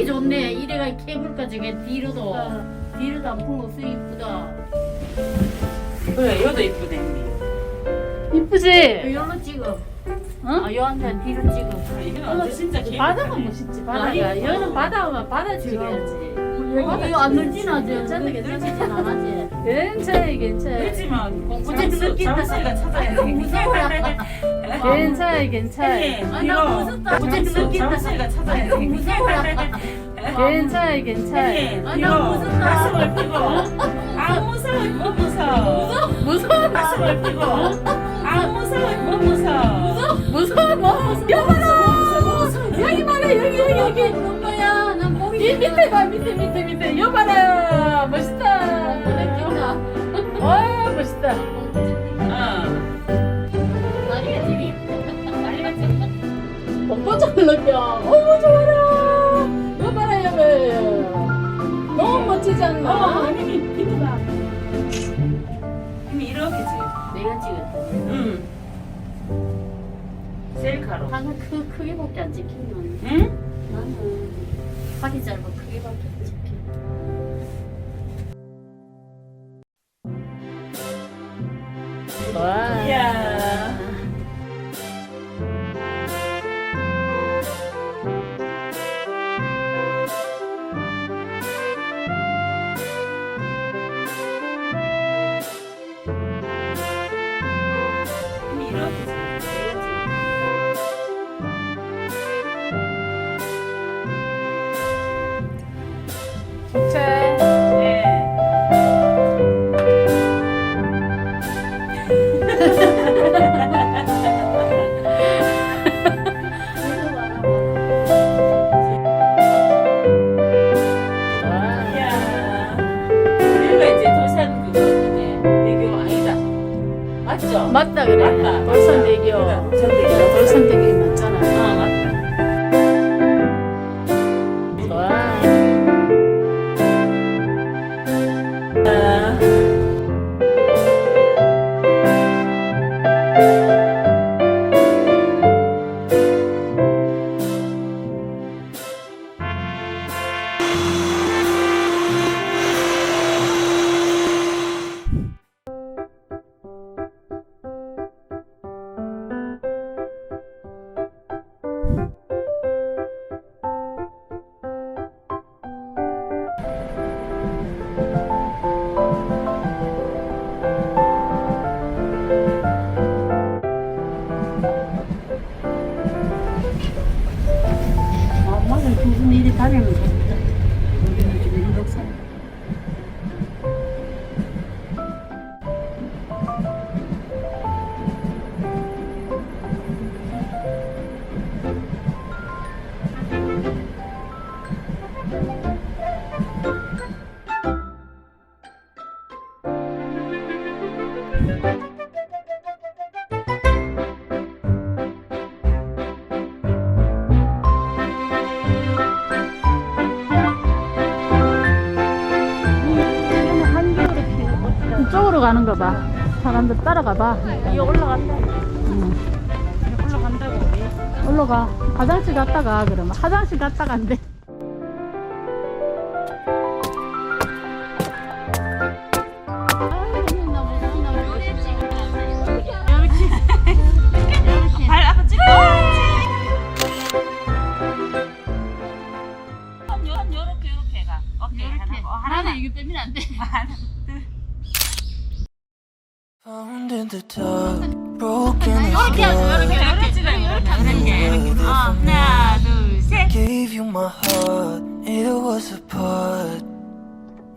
단풍이 좋네. 이래가 케이블카 저게 뒤로도 뒤로 단풍 없어 이쁘다. 그래 이것도 이쁘네 이쁘지? 요로 찍어. 응? 아 요한테 뒤로 찍어. 이건 완전 진짜 귀엽다. 바다가 멋있지 바다가 아니, 여는 바다가 바다 찍어야지 이거 안 늘지나지. 괜찮네 괜찮지 않아지. 괜찮아 괜찮아 그렇지만 좀 느낀다. 장수이가 찾아야 돼 무서워라. 괜찮아 괜찮아 아, 나 무섭다. 느낀다. 장수이가 찾아야 돼. 괜찮아 괜찮아 아, 나 무섭다. 가슴을 피고. 아 무서워 못 무서워. 무서워. 가슴을 피고. 아 무서워 못 무서워. 무서워 뭐 여봐라 여기 봐라 여기 여기 여기. 엄마야, 난이 보기 밑에 봐 밑에 밑에 밑에. 여기 봐라. 멋있다. 느껴 어머 좋아라 여기 봐라 여기 너무 멋지지 어, 않나? 힘이 비트다. 힘이 이렇게 지. 내가 찍었다. 응. 셀카로. 나는 크 크게밖에 안 찍히면 응? 나는 팔이 짧아 크게밖에 안 찍혀. 그래. 돌산대교 돌산대교. 분이 이 가는 거 봐 사람들 따라가 봐이 올라간다. 응. 올라간다고. 올라가 화장실 갔다가 그러면 화장실 갔다가 안 돼 Found in the dark, broken and 요렇게 하고 요렇게 요렇게 찍어. 요렇게 요렇게. 어, 하나, 둘, 셋. Gave you my heart, it was a part.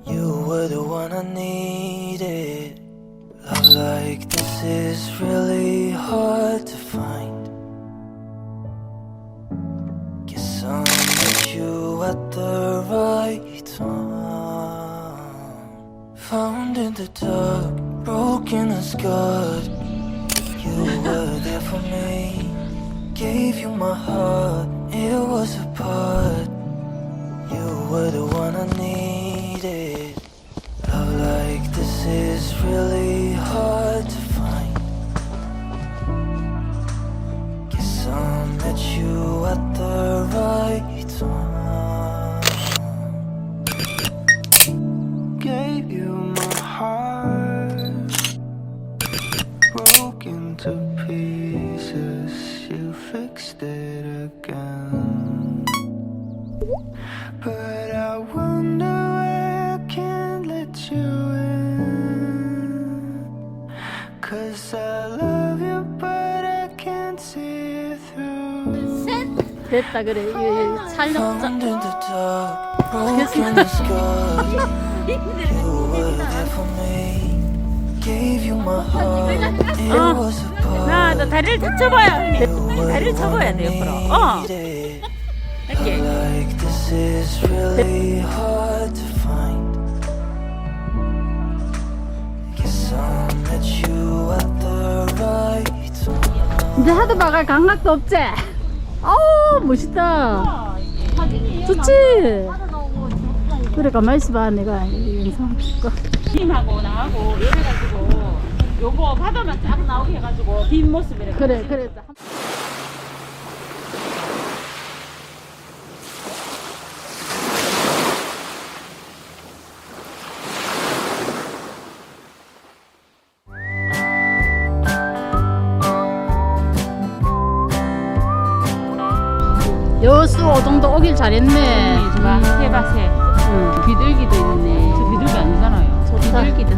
You were the one I needed. Love like this is really hard to find. Guess I met you at the right time. Found in the dark, broken and scarred. You were there for me. Gave you my heart, it was a part. You were the one I needed. Love like this is really hard to find. Guess I met you at the right time. 됐다 그래 이거 촬영 나, 너 다리를 다. You were 다리를 one 돼, 옆으로. 어. 이렇게. Like this is really hard to find. Guess I met you at the right time. 이제 하도 막을 감각도 없지? 어우 멋있다 좋지? 그래 가만히 있어봐 내가 이 영상 찍고 팀하고 나하고 이래가지고 요거 바다만 딱 나오게 해가지고 뒷모습이래. 그래 그래 오동도 오길 잘했네 봐, 해봐, 새. 응. 비둘기도 있네. 저 비둘기 아니잖아요. 좋다. 비둘기다.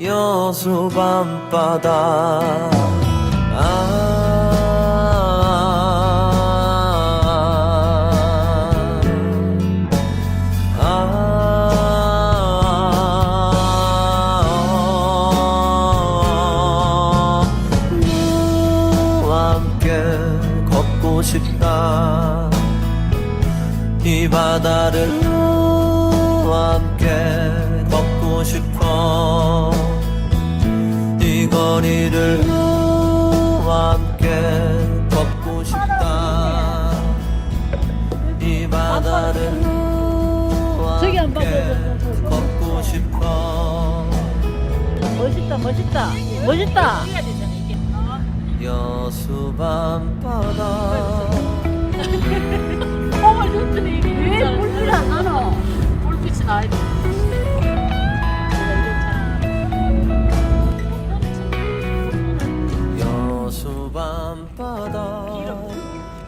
여수 밤바다. 아, 아, 함께 걷고 싶다. 이 바다를 너와 함께 걷고 싶어. 이 거리를 너와 함께 걷고 싶다. 이 바다를 너와 저기 안 봐, 함께. 걷고 싶어. 멋있다 멋있다 멋있다. 여수 밤바다. 어머 좋더니 이게 왜 물불이 안 나노 불빛이 나야 돼 밤바다.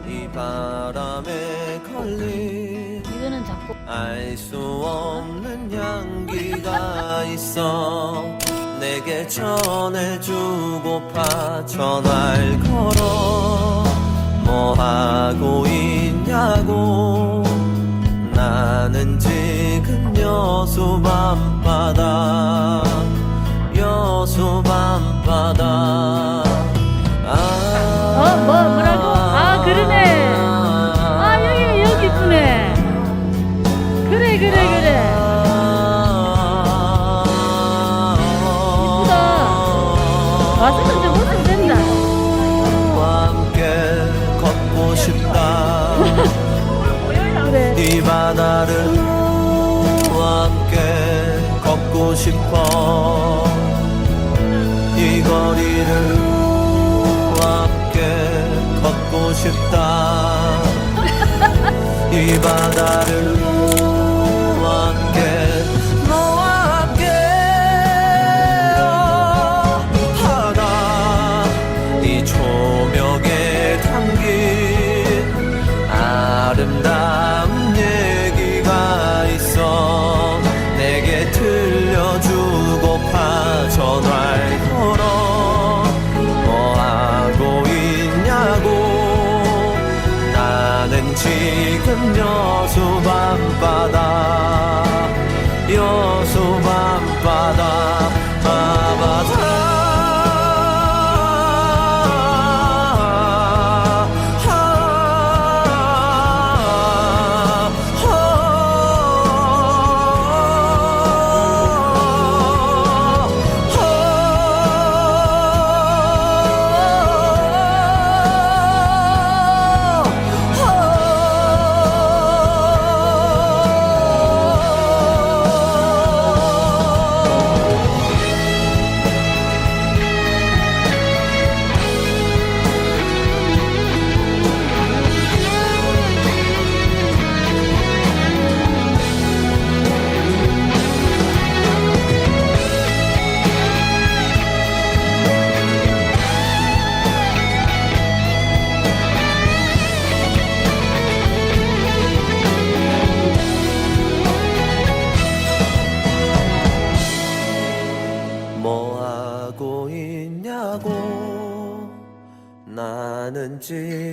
이 바람에 걸린 이거는 자꾸 알 수 없는 향기가 있어 내게 전해주고파 전화를 걸어 뭐 하고 있냐고. 나는 지금 여수 밤바다. 여수 밤바다 싶어. 이 거리를 함께 걷고 싶다. 이 바다를 지금 여수 밤바다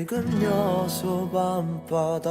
지금 여수 밤바다